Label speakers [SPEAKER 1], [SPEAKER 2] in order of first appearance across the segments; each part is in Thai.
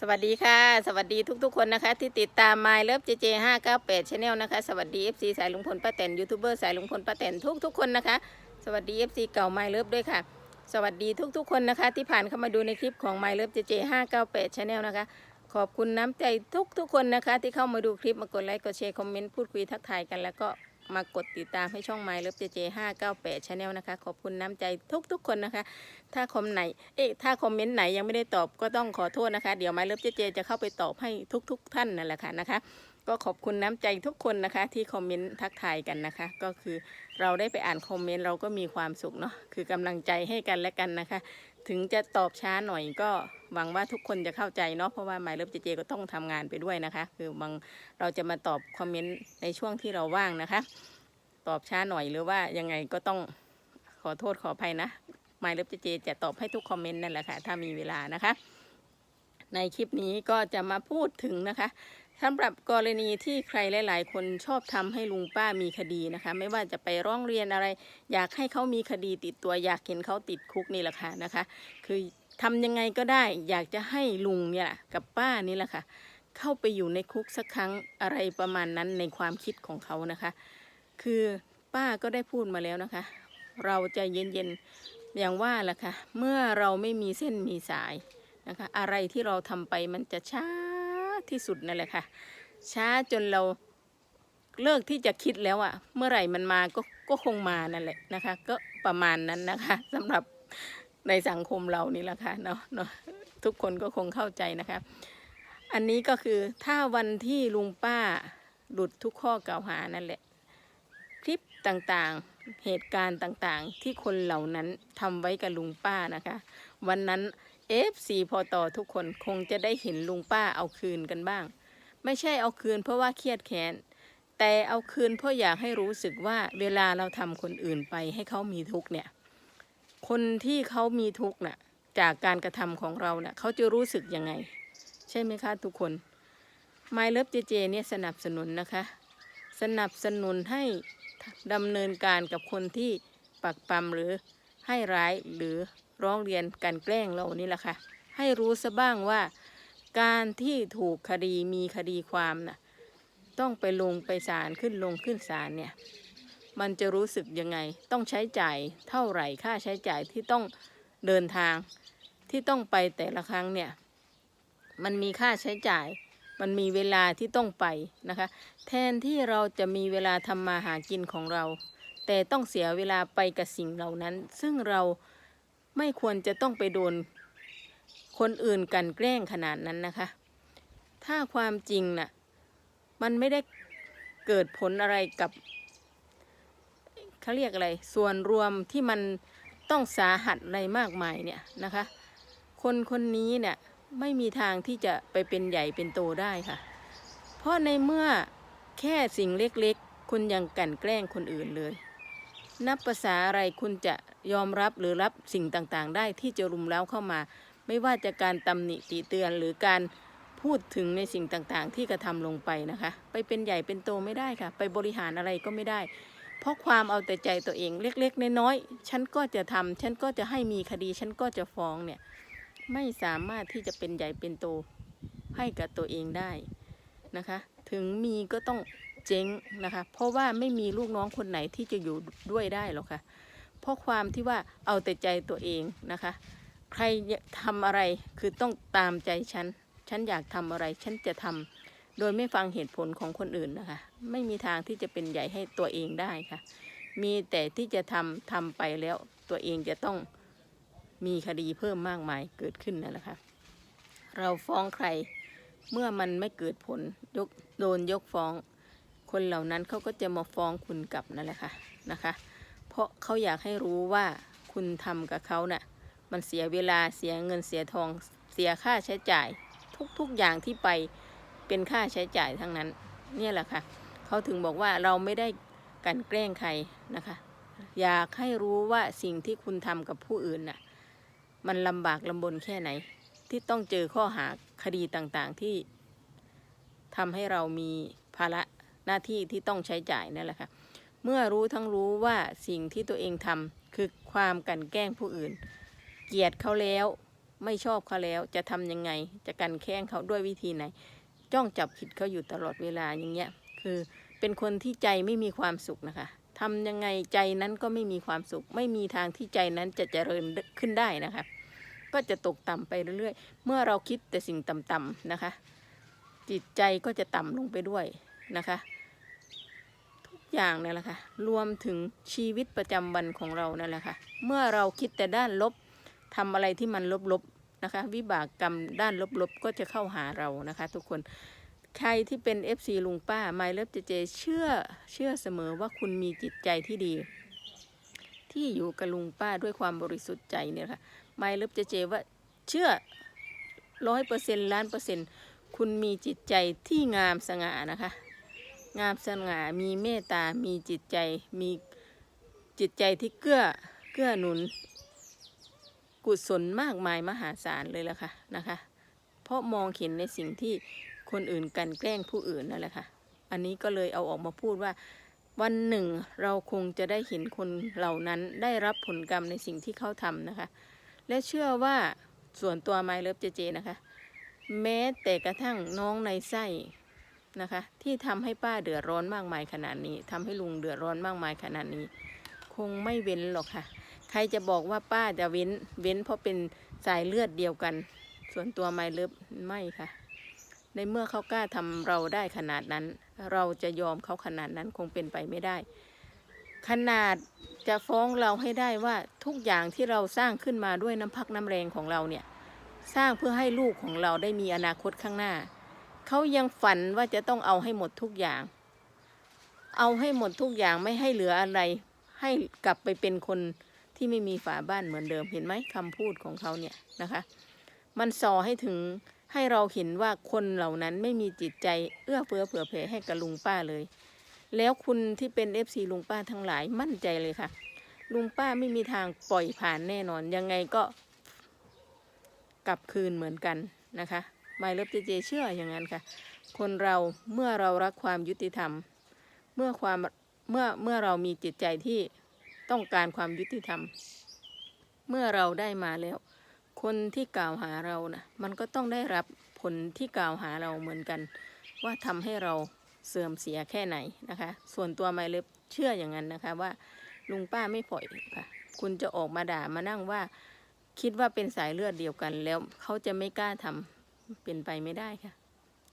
[SPEAKER 1] สวัสดีค่ะ สวัสดีทุกๆคนนะคะ ที่ติดตาม My Love JJ 598 Channel นะคะ สวัสดี FC สายลุงพลป้าแตนยูทูบเบอร์สายลุงพลป้าแตนทุกๆคนนะคะ สวัสดี FC เก่า My Love ด้วยค่ะ สวัสดีทุกๆคนนะคะ ที่ผ่านเข้ามาดูในคลิปของ My Love JJ 598 Channel นะคะ ขอบคุณน้ำใจทุกๆคนนะคะ ที่เข้ามาดูคลิปมากดไลค์กดแชร์คอมเมนต์พูดคุยทักทายกันแล้วก็ มากดติดตามให้ช่อง My Love JJ 598 Channel นลนะคะ ขอบคุณน้ำใจทุกๆคนนะคะ ถ้าคอมไหน เอ๊ะ ถ้าคอมเมนต์ไหนยังไม่ได้ตอบก็ต้องขอโทษนะคะ เดี๋ยวไมเลิฟเจเจจะเข้าไปตอบให้ทุก ๆ ท่านนั่นแหละค่ะนะคะก็ขอบคุณน้ำใจทุกคนนะคะ ที่คอมเมนต์ทักทายกันนะคะ ก็คือเราได้ไปอ่านคอมเมนต์เราก็มีความสุขเนาะคือกำลังใจให้กันและกันนะคะ ถึงจะตอบช้าหน่อยก็หวังว่าทุกคนจะเข้าใจเนาะเพราะว่าไมเลิฟเจเจก็ต้องทำงานไปด้วยนะคะ คือบางเราจะมาตอบคอมเมนต์ในช่วงที่เราว่างนะคะ ตอบช้าหน่อยหรือว่ายังไงก็ต้องขอโทษขออภัยนะมายเลิฟเจจะตอบให้ทุกคอมเมนต์นั่นแหละค่ะถ้ามีเวลานะคะ ในคลิปนี้ก็จะมาพูดถึงนะคะ สำหรับกรณีที่ใครหลาย ๆ คนชอบทำให้ลุงป้ามีคดีนะคะ ไม่ว่าจะไปร้องเรียนอะไร อยากให้เขามีคดีติดตัวอยากเห็นเขาติดคุกนี่แหละค่ะนะคะ คือทำยังไงก็ได้ อยากจะให้ลุงเนี่ยกับป้านี่แหละค่ะ เข้าไปอยู่ในคุกสักครั้งอะไรประมาณนั้นในความคิดของเขานะคะ คือป้าก็ได้พูดมาแล้วนะคะ เราใจะเย็น ๆ อย่างว่าล่ะค่ะ เมื่อเราไม่มีเส้นมีสายนะคะ อะไรที่เราทำไปมันจะช้า ที่สุดนั่นแหละค่ะ ช้าจนเราเลิกที่จะคิดแล้วอะเมื่อไหร่มันมาก็ก็คงมานั่นแหละนะคะ ก็ประมาณนั้นนะคะสำหรับในสังคมเรานี่แหละค่ะเนาะเนาะทุกคนก็คงเข้าใจนะคะ อันนี้ก็คือถ้าวันที่ลุงป้าหลุดทุกข้อกล่าวหานั่นแหละ คลิปต่างๆเหตุการณ์ต่างๆ ที่คนเหล่านั้นทำไว้กับลุงป้านะคะ วันนั้น FC พอต่อทุกคนคงจะได้เห็นลุงป้าเอาคืนกันบ้าง ไม่ใช่เอาคืนเพราะว่าเครียดแค้นแต่เอาคืนเพราะอยากให้รู้สึกว่าเวลาเราทำคนอื่นไปให้เขามีทุกเนี่ย คนที่เขามีทุกน่ะ จากการกระทำของเราน่ะเขาจะรู้สึกยังไง ใช่ไหมคะทุกคน My Love JJ เนี่ยสนับสนุนนะคะ สนับสนุนให้ดำเนินการกับคนที่ปักปั๊มหรือให้ร้ายหรือ ร้องเรียนการแกล้งเรานี่แหละค่ะ ให้รู้ซะบ้างว่า การที่ถูกคดีมีคดีความน่ะต้องไปลงไปศาลขึ้นลงขึ้นศาลเนี่ย มันจะรู้สึกยังไง ต้องใช้จ่ายเท่าไหร่ค่าใช้จ่ายที่ต้องเดินทางที่ต้องไปแต่ละครั้งเนี่ย มันมีค่าใช้จ่าย มันมีเวลาที่ต้องไปนะคะ แทนที่เราจะมีเวลาทำมาหากินของเรา แต่ต้องเสียเวลาไปกับสิ่งเหล่านั้น ซึ่งเรา ไม่ควรจะต้องไปโดน คนอื่นกันแกล้งขนาดนั้นนะคะ ถ้าความจริงน่ะ มันไม่ได้เกิดผลอะไรกับเขาเรียกอะไร ส่วนรวมที่มันต้องสาหัสอะไรมากมายเนี่ยนะคะ คนคนนี้เนี่ยไม่มีทางที่จะไปเป็นใหญ่เป็นโตได้ค่ะ เพราะในเมื่อแค่สิ่งเล็กๆ คุณยังกันแกล้งคนอื่นเลย นับภาษาอะไรคุณจะยอมรับหรือรับสิ่งต่างๆ ได้ที่จะรุมเร้าเข้ามา ไม่ว่าจะการตำหนิติเตือนหรือการพูดถึงในสิ่งต่างๆ ที่กระทำลงไปนะคะ ไปเป็นใหญ่เป็นโตไม่ได้ค่ะ ไปบริหารอะไรก็ไม่ได้ เพราะความเอาแต่ใจตัวเองเล็กๆน้อยๆฉันก็จะทำฉันก็จะให้มีคดีฉันก็จะฟ้องเนี่ยไม่สามารถที่จะเป็นใหญ่เป็นโตให้กับตัวเองได้นะคะ ถึงมีก็ต้อง เจ๊งนะคะ เพราะว่าไม่มีลูกน้องคนไหนที่จะอยู่ด้วยได้หรอกค่ะ เพราะความที่ว่าเอาแต่ใจตัวเองนะคะ ใครทำอะไรคือต้องตามใจฉัน ฉันอยากทำอะไรฉันจะทำโดยไม่ฟังเหตุผลของคนอื่นนะคะ ไม่มีทางที่จะเป็นใหญ่ให้ตัวเองได้ค่ะ มีแต่ที่จะทำทำไปแล้วตัวเองจะต้องมีคดีเพิ่มมากมายเกิดขึ้นนั่นแหละค่ะเราฟ้องใครเมื่อมันไม่เกิดผลยกโดนยกฟ้อง คนเหล่านั้นเขาก็จะมาฟ้องคุณกลับนั่นแหละค่ะนะคะ เพราะเขาอยากให้รู้ว่าคุณทำกับเขาน่ะมันเสียเวลาเสียเงินเสียทองเสียค่าใช้จ่าย ทุกๆอย่างที่ไปเป็นค่าใช้จ่ายทั้งนั้น เนี่ยแหละค่ะเขาถึงบอกว่าเราไม่ได้กันแกล้งใครนะคะ อยากให้รู้ว่าสิ่งที่คุณทำกับผู้อื่นน่ะมันลำบากลำบนแค่ไหน ที่ต้องเจอข้อหาคดีต่างๆที่ทำให้เรามีภาระ หน้าที่ที่ต้องใช้จ่ายนั่นแหละค่ะเมื่อรู้ทั้งรู้ว่าสิ่งที่ตัวเองทำคือความกันแกล้งผู้อื่น เกลียดเขาแล้วไม่ชอบเขาแล้วจะทำยังไง จะกันแข้งเขาด้วยวิธีไหน จ้องจับผิดเขาอยู่ตลอดเวลาอย่างเงี้ยคือเป็นคนที่ใจไม่มีความสุขนะคะทำยังไงใจนั้นก็ไม่มีความสุข ไม่มีทางที่ใจนั้นจะเจริญขึ้นได้นะคะก็จะตกต่ำไปเรื่อยๆ เมื่อเราคิดแต่สิ่งต่ำๆนะคะ จิตใจก็จะต่ำลงไปด้วยนะคะ อย่างนั่นแหละค่ะรวมถึงชีวิตประจำวันของเรานั่นแหละค่ะเมื่อเราคิดแต่ด้านลบทำอะไรที่มันลบๆนะคะ วิบากกรรมด้านลบๆก็จะเข้าหาเรานะคะ ทุกคนใครที่เป็น FC ลุงป้าไมเลิฟเจเจเชื่อเชื่อเสมอว่าคุณมีจิตใจที่ดี ที่อยู่กับลุงป้าด้วยความบริสุทธิ์ใจเนี่ยค่ะไมเลิฟเจเจว่าเชื่อร้อยเปอร์เซ็นต์ล้านเปอร์เซ็นต์คุณมีจิตใจที่งามสง่านะคะ งามสง่ามีเมตตา มีจิตใจ มีจิตใจที่เกื้อเกื้อหนุน กุศลมากมายมหาศาลเลยล่ะค่ะนะคะ เพราะมองเห็นในสิ่งที่คนอื่นกันแกล้งผู้อื่นนั่นแหละค่ะ อันนี้ก็เลยเอาออกมาพูดว่า วันหนึ่งเราคงจะได้เห็นคนเหล่านั้นได้รับผลกรรมในสิ่งที่เขาทำนะคะ และเชื่อว่าส่วนตัวไมเลิฟเจเจนะคะ แม้แต่กระทั่งน้องในไส้ นะคะ ที่ทำให้ป้าเดือดร้อนมากมายขนาดนี้ทำให้ลุงเดือดร้อนมากมายขนาดนี้ คงไม่เว้นหรอกค่ะ ใครจะบอกว่าป้าจะเว้นเว้นเพราะเป็นสายเลือดเดียวกัน ส่วนตัวไมเลิฟไม่ค่ะ ในเมื่อเขากล้าทำเราได้ขนาดนั้น เราจะยอมเขาขนาดนั้นคงเป็นไปไม่ได้ ขนาดจะฟ้องเราให้ได้ว่าทุกอย่างที่เราสร้างขึ้นมาด้วยน้ำพักน้ำแรงของเราเนี่ย สร้างเพื่อให้ลูกของเราได้มีอนาคตข้างหน้า เขายังฝันว่าจะต้องเอาให้หมดทุกอย่าง เอาให้หมดทุกอย่างไม่ให้เหลืออะไร ให้กลับไปเป็นคนที่ไม่มีฝาบ้านเหมือนเดิมเห็นไหมคำพูดของเขาเนี่ยนะคะ มันส่อให้ถึงให้เราเห็นว่าคนเหล่านั้นไม่มีจิตใจเอื้อเฟื้อเผื่อแผ่ให้กับลุงป้าเลย แล้วคุณที่เป็นเอฟซีลุงป้าทั้งหลายมั่นใจเลยค่ะ ลุงป้าไม่มีทางปล่อยผ่านแน่นอน ยังไงก็กลับคืนเหมือนกันนะคะ ไมเลิฟเจเจเชื่ออย่างนั้นค่ะ คนเราเมื่อเรารักความยุติธรรม เมื่อความเมื่อเมื่อเรามีจิตใจที่ต้องการความยุติธรรม เมื่อเราได้มาแล้ว คนที่กล่าวหาเรานะมันก็ต้องได้รับผลที่กล่าวหาเราเหมือนกัน ว่าทำให้เราเสื่อมเสียแค่ไหนนะคะ ส่วนตัวไมเล็บเชื่ออย่างนั้นนะคะว่าลุงป้าไม่ปล่อยค่ะ คุณจะออกมาด่ามานั่งว่า คิดว่าเป็นสายเลือดเดียวกันแล้วเขาจะไม่กล้าทำ เป็นไปไม่ได้ค่ะ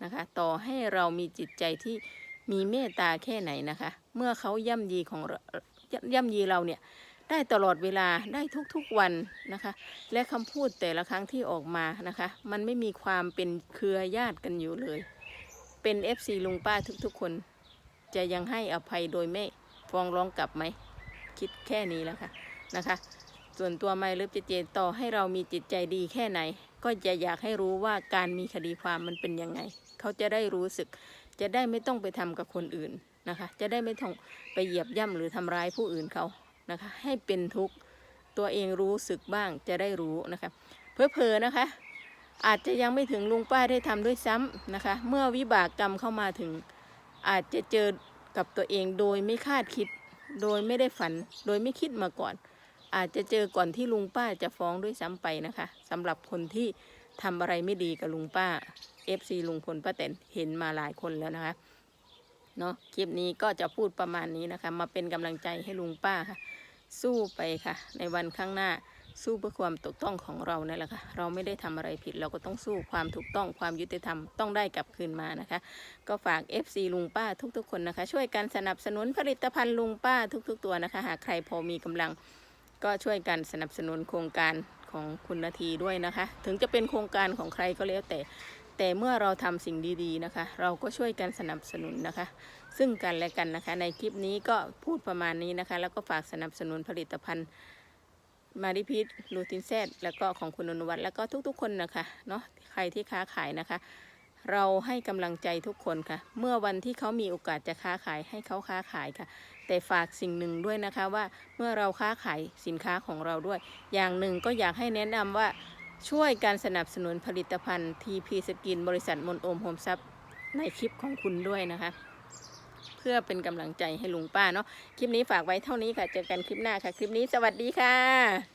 [SPEAKER 1] นะคะ ต่อให้เรามีจิตใจที่มีเมตตาแค่ไหนนะคะ เมื่อเขาย่ำยีของเราย่ำยีเราเนี่ยได้ตลอดเวลาได้ทุกๆวันนะคะ และคำพูดแต่ละครั้งที่ออกมานะคะ มันไม่มีความเป็นเครือญาติกันอยู่เลย เป็น FC ลุงป้าทุกๆคน จะยังให้อภัยโดยไม่ฟ้องร้องกลับไหม คิดแค่นี้แล้วค่ะนะคะ ส่วนตัวไม่เลิฟเจเจต่อให้เรามีจิตใจดีแค่ไหน ก็จะอยากให้รู้ว่าการมีคดีความมันเป็นยังไง เขาจะได้รู้สึก จะได้ไม่ต้องไปทำกับคนอื่นนะคะ จะได้ไม่ต้องไปเหยียบย่ำหรือทำร้ายผู้อื่นเขานะคะ ให้เป็นทุกข์ตัวเองรู้สึกบ้างจะได้รู้นะคะ เพอๆนะคะ อาจจะยังไม่ถึงลุงป้าได้ทำด้วยซ้ำนะคะ เมื่อวิบากกรรมเข้ามาถึง อาจจะเจอกับตัวเองโดยไม่คาดคิด โดยไม่ได้ฝัน โดยไม่คิดมาก่อน อาจจะเจอก่อนที่ลุงป้าจะฟ้องด้วยซ้ำไปนะคะสำหรับคนที่ทำอะไรไม่ดีกับลุงป้า FC ลุงพลป้าแตนเห็นมาหลายคนแล้วนะคะเนาะคลิปนี้ก็จะพูดประมาณนี้นะคะ มาเป็นกำลังใจให้ลุงป้าค่ะ สู้ไปค่ะ ในวันข้างหน้าสู้เพื่อความถูกต้องของเราเนี่ยแหละค่ะ เราไม่ได้ทำอะไรผิดเราก็ต้องสู้ความถูกต้องความยุติธรรมต้องได้กลับคืนมานะคะ ก็ฝาก FC ลุงป้าทุกๆคนนะคะ ช่วยกันสนับสนุนผลิตภัณฑ์ลุงป้าทุก ๆ ตัวนะคะ หากใครพอมีกำลัง ก็ช่วยกันสนับสนุนโครงการของคุณนาทีด้วยนะคะ ถึงจะเป็นโครงการของใครก็แล้วแต่ แต่เมื่อเราทำสิ่งดีๆนะคะ เราก็ช่วยกันสนับสนุนนะคะ ซึ่งกันและกันนะคะ ในคลิปนี้ก็พูดประมาณนี้นะคะ แล้วก็ฝากสนับสนุนผลิตภัณฑ์มาริพิษลูตินเซตแล้วก็ของคุณอนุวัฒน์แล้วก็ทุกๆ คนนะคะเนาะใครที่ค้าขายนะคะ เราให้กำลังใจทุกคนค่ะ เมื่อวันที่เขามีโอกาสจะค้าขายให้เขาค้าขายค่ะ แต่ฝากสิ่งหนึ่งด้วยนะคะว่าเมื่อเราค้าขายสินค้าของเราด้วย อย่างหนึ่งก็อยากให้แนะนำว่าช่วยการสนับสนุนผลิตภัณฑ์ TP สกินบริษัทมนโอมโฮมซับในคลิปของคุณด้วยนะคะ เพื่อเป็นกำลังใจให้ลุงป้าเนาะคลิปนี้ฝากไว้เท่านี้ค่ะ เจอกันคลิปหน้าค่ะ คลิปนี้สวัสดีค่ะ